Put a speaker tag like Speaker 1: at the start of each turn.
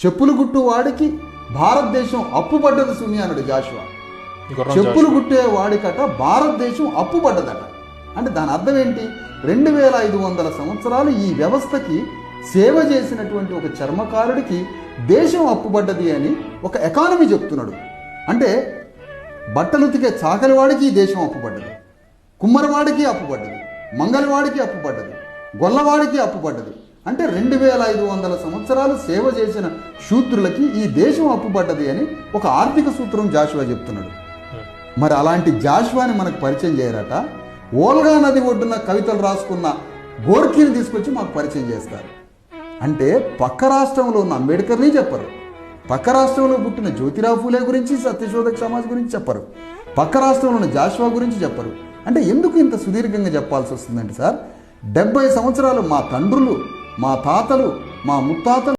Speaker 1: చెప్పులు గుట్టు వాడికి భారతదేశం అప్పుపడ్డది సుమి అన్నాడు జాషువా. చెప్పులు కుట్టే వాడికట భారతదేశం అప్పుపడ్డదట అంటే దాని అర్థం ఏంటి? రెండు వేల ఐదు వందల సంవత్సరాలు ఈ వ్యవస్థకి సేవ చేసినటువంటి ఒక చర్మకారుడికి దేశం అప్పుపడ్డది అని ఒక ఎకానమీ చెప్తున్నాడు. అంటే బట్టలు ఉతికే చాకలివాడికి ఈ దేశం అప్పుపడ్డది కుమ్మరివాడికి అప్పుపడ్డది మంగళవాడికి అప్పుపడ్డది గొల్లవాడికి అప్పుపడ్డది అంటే రెండు వేల ఐదు వందల సంవత్సరాలు సేవ చేసిన శూద్రులకి ఈ దేశం అప్పుపడ్డది అని ఒక ఆర్థిక సూత్రం జాషువా చెప్తున్నాడు. మరి అలాంటి జాషువాని మనకు పరిచయం చేయరట. ఓల్గా నది ఒడ్డున కవితలు రాసుకున్న గోర్ఖీని తీసుకొచ్చి మాకు పరిచయం చేస్తారు. అంటే పక్క రాష్ట్రంలో ఉన్న అంబేద్కర్ని చెప్పరు. పక్క రాష్ట్రంలో పుట్టిన జ్యోతిరావు ఫూలే గురించి సత్యశోధక సమాజ్ గురించి చెప్పరు. పక్క రాష్ట్రంలో ఉన్న జాషువా గురించి చెప్పరు. అంటే ఎందుకు ఇంత సుదీర్ఘంగా చెప్పాల్సి వస్తుందంటే సార్? డెబ్బై సంవత్సరాలు మా తండ్రులు మా తాతలు మా ముత్తాతలు